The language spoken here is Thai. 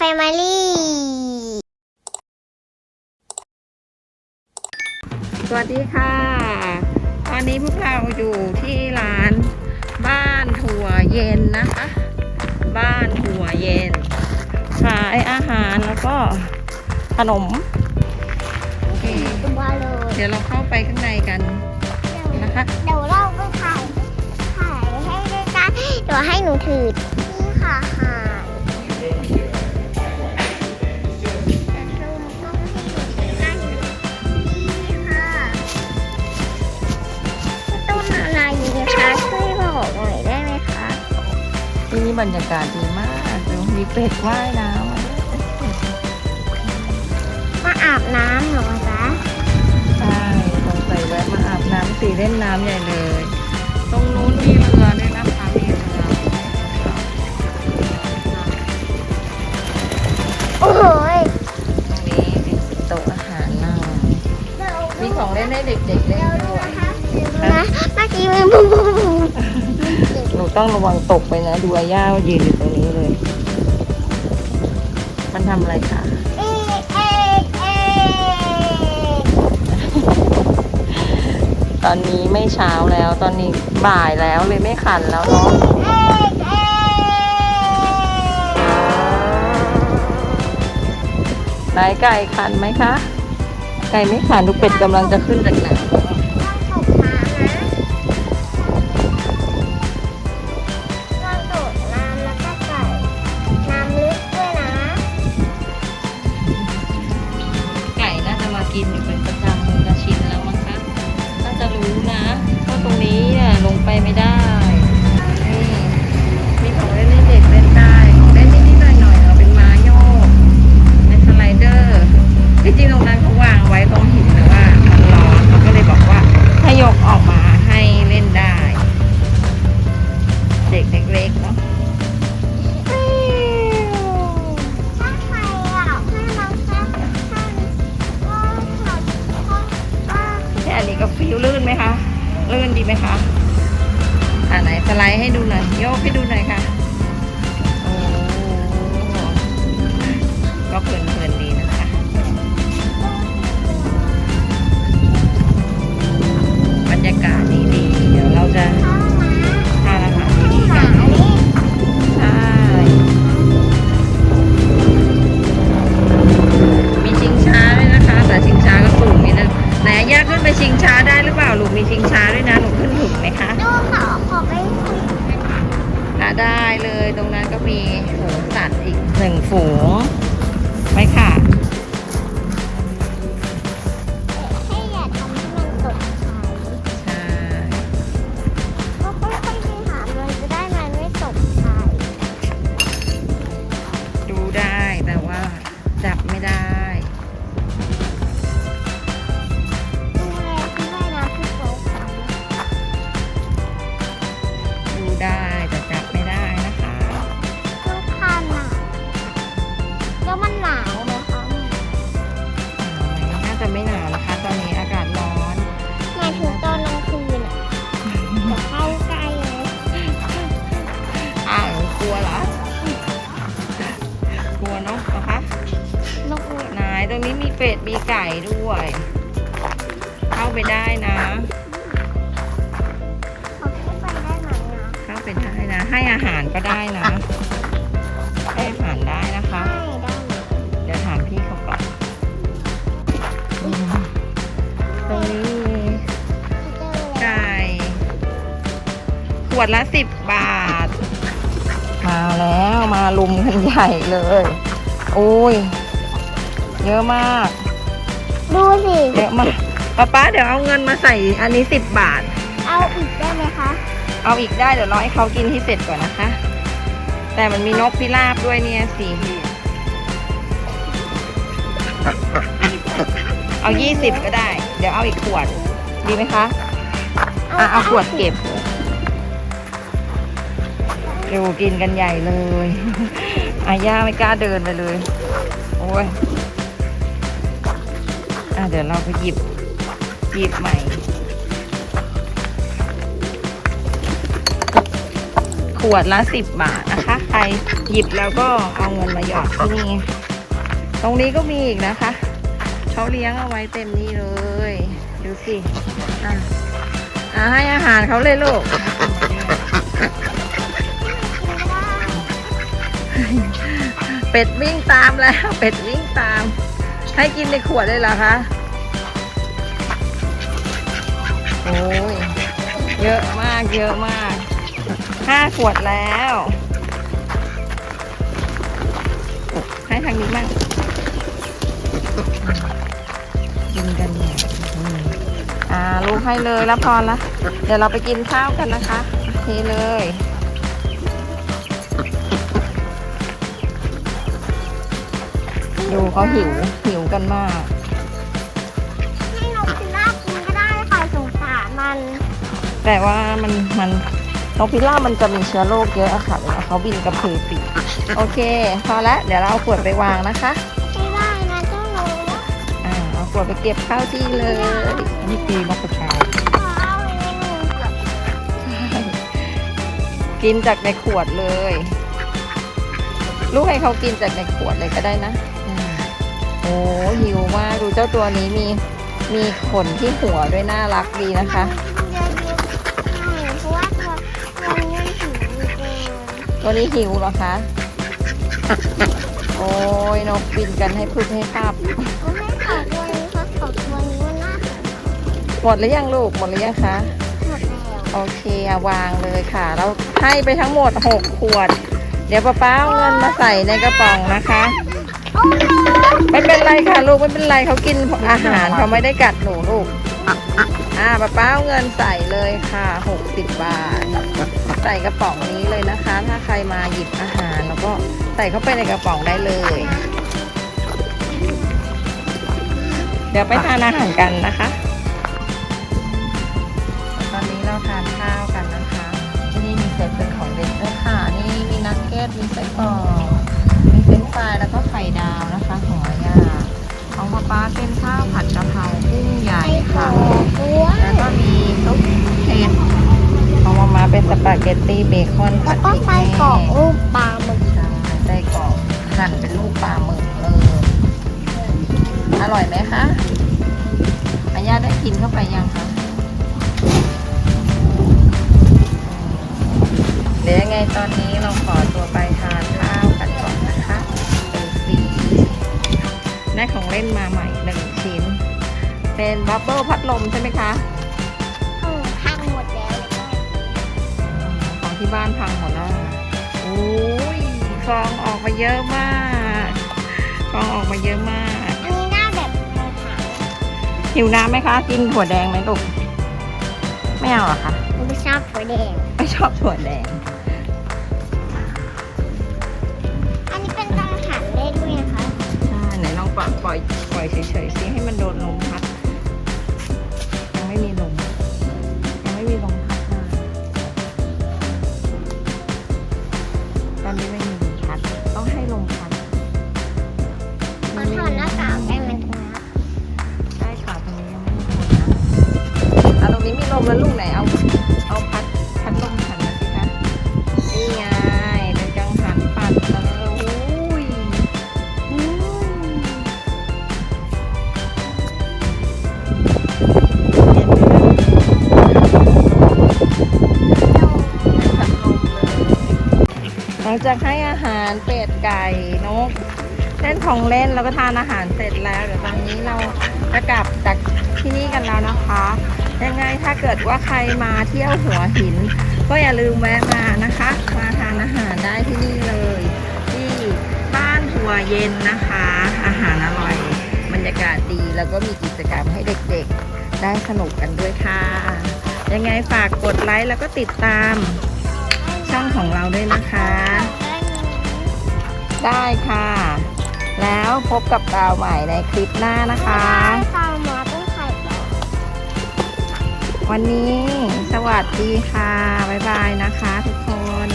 แฟมิลี่ สวัสดีค่ะ ตอนนี้พวกเราอยู่ที่ร้านบ้านถั่วเย็นนะคะ บ้านถั่วเย็น ขายอาหารแล้วก็ขนม โอเค ตัวเลยเดี๋ยวเราเข้าไปข้างในกันนะคะ เดี๋ยวเราไปถ่ายถ่ายให้ด้วยกันเดี๋ยวให้หนูถือนี่ค่ะหา นี่บรรยากาศดีมากดูมีเป็ดว่ายน้ำมาด้วยมาอาบน้ำเหรอจ๊ะใช่สงสัยแวะมาอาบน้ำสีเล่นน้ำใหญ่เลย ตรงนู้น ต้องระวังตกไปนะ ดูอาย่ายืนอยู่ตรงนี้เลย มันทำอะไรคะเอ๊ะเอ๊ะเอ๊ะตอนนี้ไม่เช้าแล้ว ตอนนี้บ่ายแล้วเลยไม่ขันแล้วเนาะเอ๊ะเอ๊ะไหนไก่ขันไหมคะ ไก่ไม่ขันลูกเป็ดกำลังจะขึ้นจากน้ต้อง ว่าตรงนี้อะลงไปไม่ได้ นี่มีของเล่นให้เด็กเล่นได้ของเล่นนิดๆหน่อยๆเราเป็นม้าโยกเป็นสไลเดอร์ที่จริงตรงนั้นเขาวางไว้ตรงหินแต่ว่ามันร้อนเขาก็เลยบอกว่าให้ยกออกมา เป็ดมีไก่ด้วย เข้าไปได้นะเขาขึ้นไปได้ไหมนะ เข้าไปได้นะ ให้อาหารก็ได้นะ ให้อาหารได้นะคะ เดี๋ยวถามพี่เขาก่อนตรงนี้มีไก่ขวดละสิบบาท มาแล้วมาลุมกันใหญ่เลย โอ้ย เยอะมาก ดูสิ เยอะมากป๊าป๊าเดี๋ยวเอาเงินมาใส่อันนี้สิบบาท เอาอีกได้ไหมคะ เอาอีกได้เดี๋ยวรอให้เขากินที่เสร็จก่อนนะคะ แต่มันมีนกพิราบด้วยเนี่ยสิเอายี่สิบก็ได้ เดี๋ยวเอาอีกขวด ดีไหมคะอะเอาขวดเก็บดูกินกันใหญ่เลยอาย่าไม่กล้าเดินไปเลย โอ้ย อะเดี๋ยวเราไปหยิบหยิบใหม่ ขวดละสิบบาทนะคะ ใครหยิบแล้วก็เอาเงินมาหยอดที่นี่ ตรงนี้ก็มีอีกนะคะเขาเลี้ยงเอาไว้เต็มนี่เลย ดูสิอะอะให้อาหารเขาเลยลูกเป็ดวิ่งตามแล้ว เป็ดวิ่งตาม ให้กินในขวดเลยเหรอคะโอ้ยเยอะมากเยอะมากห้าขวดแล้ว ให้ทางนี้มั่งกินกันเนี่ยอ่าลูกให้เลยแล้วพอละเดี๋ยวเราไปกินข้าวกันนะคะเทเลยดูเขาหิว กันมาก ให้นกพิราบกินก็ได้ค่ะสงสารมัน แต่ว่ามันมันนกพิราบมันจะมีเชื้อโรคเยอะอะค่ะเวลาเขาบินกระพือปีกโอเค พอละเดี๋ยวเราเอาขวดไปวางนะคะไม่ได้นะเจ้าหนูอ่าเอาขวดไปเก็บข้าวที่เลยนี่คือนกกระชายขอเอาเองหนูกินจากในขวดเลย ลูกให้เขากินจากในขวดเลยก็ได้นะ อืมโอ้หิวมากดูเจ้าตัวนี้มีมีขนที่หัวด้วยน่ารักดีนะคะเดี๋ยวดูใช่เพราะว่าตัวตัวนี้มันหิวเองตัวนี้หิวเหรอคะ โอ้ยนกบินกันให้พึบให้ภาพเอาให้ขอตัวนี้ค่ะขอตัวนี้มันน่าสนหมดหรือยังลูกหมดหรือยังคะหมดแล้วโอเคเอาวางเลยค่ะเราให้ไปทั้งหมด 6 ขวด เดี๋ยวป้าป้าเอาเงินมาใส่ในกระป๋องนะคะโอ้โห ไม่เป็นไรค่ะลูกไม่เป็นไรเขากินอาหารเขาไม่ได้กัดหนูลูก อ่าป้าป้าเอาเงินใส่เลยค่ะ60บาท ใส่กระป๋องนี้เลยนะคะ ถ้าใครมาหยิบอาหารแล้วก็ใส่เข้าไปในกระป๋องได้เลย เดี๋ยวไปทานอาหารกันนะคะ ตอนนี้เราทานข้าวกันนะคะ ที่นี่มีเซตเป็นของเด็กด้วยค่ะ นี่มีนักเก็ตมีไส้กรอก มีเฟรนช์ฟราแล้วก็ไข่ดาวนะคะของอาของป๊าป๊าเป็นข้าวผัดกะเพรากุ้งใหญ่ค่ะ แล้วก็มีซุปเห็ดของมามาเป็นสปาเกตตี้เบคอนผัแล้วดก็พริกไปแห้กรอกรูปปลาหมึกใช่ไส้กรอกหั่นเป็นลูกปลาหมึกเอออร่อยไหมคะอาญาได้กินเข้าไปยังคะเดี๋ยวยังไงตอนนี้เราขอตัวไป ล่นมาใหม่หนึ่งชิ้น เป็นบับเบิลพัดลมใช่ไหมคะเออพังหมดแล้วแล้วก็ของที่บ้านพังหมดแล้วโอ้ยฟองออกมาเยอะมากฟองออกมาเยอะมากอันนี้หน้าแบบทางขาวหิวน้ำไหมคะ กินถั่วแดงไหมลูกไม่เอาเหรอคะหนูไม่ชอบถั่วแดงไม่ชอบถั่วแดง อยปล่อยเฉยๆสิให้มันโดนลมพัด ยังไม่มีลม ยังไม่มีลมพัดมาตอนนี้ไม่มีลมพัด ต้องให้ลมพัดขอถอดหน้ากากได้ไหมคะได้ค่ะตรงนี้ยังไม่มีลมนะอะตรงนี้มีลมแล้วลูกไหนเอาเอา จากให้อาหารเป็ดไก่นกเล่นของเล่นแล้วก็ทานอาหารเสร็จแล้วเดี๋ยวตอนนี้เราจะกลับจากที่นี่กันแล้วนะคะ ยังไงถ้าเกิดว่าใครมาเที่ยวหัวหิน ก็อย่าลืมแวะมานะคะ มาทานอาหารได้ที่นี่เลย ที่บ้านหัวเย็นนะคะ อาหารอร่อยบรรยากาศดีแล้วก็มีกิจกรรมให้เด็กๆ ได้สนุกกันด้วยค่ะ ยังไงฝากกดไลค์แล้วก็ติดตาม ช่องของเราด้วยนะคะ ได้ค่ะ แล้วพบกับดาวใหม่ในคลิปหน้านะคะตามมาต้องไข่ต่อวันนี้สวัสดีค่ะ บ๊ายบายนะคะทุกคน